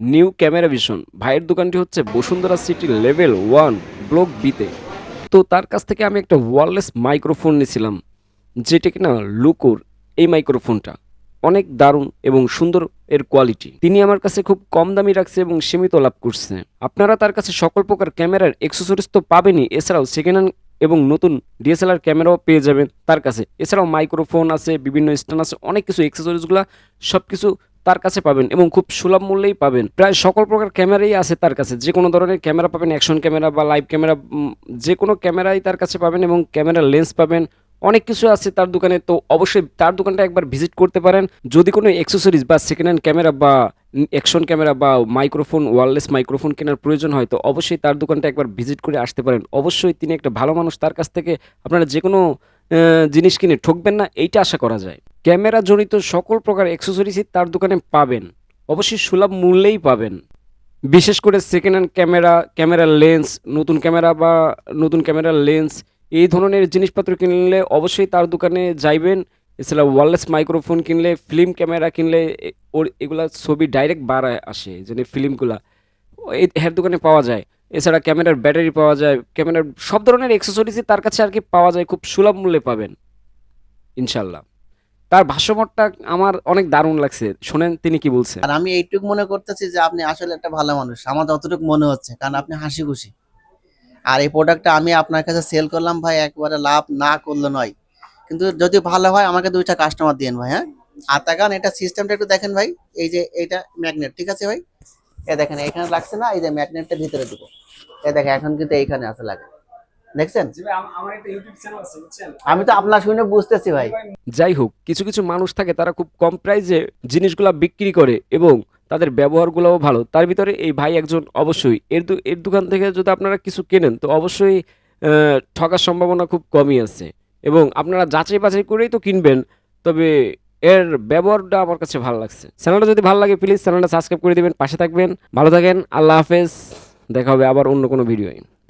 New camera vision. ভাইয়ের দোকানটি হচ্ছে Bashundhara city level one, block বিতে তো। তার কাছ থেকে আমি একটা ওয়ারলেস মাইক্রোফোন নিয়েছিলাম, যেটা কিনা লুকোর এই মাইক্রোফোনটা। অনেক দারুণ এবং সুন্দর এর কোয়ালিটি। তিনি আমার কাছে খুব কম দামি রাখছে এবং সীমিত লাভ করছে। আপনারা তার কাছে সকল প্রকার ক্যামেরার এক্সেসরিজ তো পাবেনই, এছাড়াও সেকেন্ড হ্যান্ড এবং নতুন ডিএসএলআর ক্যামেরাও পেয়ে যাবেন তার কাছে। এছাড়াও মাইক্রোফোন আছে, বিভিন্ন স্ট্যান্ড আছে, অনেক কিছু এক্সেসরিজগুলো সব কিছু তার কাছে পাবেন এবং খুব সুলভ মূল্যেই পাবেন। প্রায় সকল প্রকার ক্যামেরাই আছে তার কাছে। যে কোনো ধরনের ক্যামেরা পাবেন অ্যাকশন ক্যামেরা বা লাইভ ক্যামেরা যে কোনো ক্যামেরাই তার কাছে পাবেন এবং ক্যামেরার লেন্স পাবেন। অনেক কিছু আছে তার দোকানে, তো অবশ্যই তার দোকানটা একবার ভিজিট করতে পারেন। যদি কোনো অ্যাক্সেসরিজ বা সেকেন্ড হ্যান্ড ক্যামেরা বা অ্যাকশন ক্যামেরা বা মাইক্রোফোন ওয়ারলেস মাইক্রোফোন কেনার প্রয়োজন হয়, তো অবশ্যই তার দোকানটা একবার ভিজিট করে আসতে পারেন। অবশ্যই তিনি একটা ভালো মানুষ তার কাছ থেকে। আপনারা যে কোনো জিনিস কিনে ঠকবেন না, এইটা আশা করা যায়। ক্যামেরা জড়িত সকল প্রকার অ্যাক্সেসরিজই তার দোকানে পাবেন। অবশ্যই সুলভ মূল্যেই পাবেন। বিশেষ করে সেকেন্ড হ্যান্ড ক্যামেরা ক্যামেরার লেন্স নতুন ক্যামেরা বা নতুন ক্যামেরার লেন্স এই ধরনের জিনিসপত্র কিনলে অবশ্যই তার দোকানে যাইবেন। এছাড়া ওয়ারলেস মাইক্রোফোন কিনলে ফিল্ম ক্যামেরা কিনলে ওর, এগুলা ছবি ডাইরেক্ট বাড়ায় আসে যে ফিল্মগুলা এই হের দোকানে পাওয়া যায়। এছাড়া ক্যামেরার ব্যাটারি পাওয়া যায়। ক্যামেরার সব ধরনের অ্যাক্সেসরিজই তার কাছে আর কি পাওয়া যায়, খুব সুলভ মূল্যে পাবেন। ইনশাল্লাহ তার ভাষ্যমতটা আমার অনেক দারুণ লাগছে। শোনেন, তিনি কি বলছেন আর আমি এইটুকু মনে করতেছি যে আপনি আসলে একটা ভালো মানুষ। আমার যতটুকু মনে হচ্ছে, কারণ আপনি হাসি খুশি আর এই প্রোডাক্টটা আমি আপনার কাছে সেল করলাম ভাই, একবারে লাভ না করলে নয়। কিন্তু যদি ভালো হয়, আমাকে দুইটা কাস্টমার দিন ভাই হ্যাঁ? আর তাকান এটা সিস্টেমটা একটু দেখেন ভাই, এই যে এইটা ম্যাগনেট ঠিক আছে ভাই? এ দেখেন, এখানে লাগছে না, এই যে ম্যাগনেটটা ভিতরে দিব এ দেখেন, এখন কিন্তু এইখানে আছে, লাগে। দেখছেন? আমি তো আপনার শুনে বুঝতেছি ভাই। যাই হোক কিছু কিছু মানুষ থাকে তারা খুব কম প্রাইসে জিনিসগুলা বিক্রি করে এবং তাদের ব্যবহারগুলোও ভালো। তার ভিতরে এই ভাই একজন অবশ্যই। এর এর দোকান থেকে যদি আপনারা কিছু কেনেন তো অবশ্যই আহ, ঠকার সম্ভাবনা খুব কমই আছে। এবং আপনারা যাচাই বাছাই করেই তো কিনবেন তবে এর ব্যবহারটা আমার কাছে ভালো লাগছে। চ্যানেলটা যদি ভালো লাগে প্লিজ চ্যানেলটা সাবস্ক্রাইব করে দিবেন পাশে থাকবেন। ভালো থাকেন আল্লাহ হাফেজ। দেখা হবে আবার অন্য কোনো ভিডিওয়ে।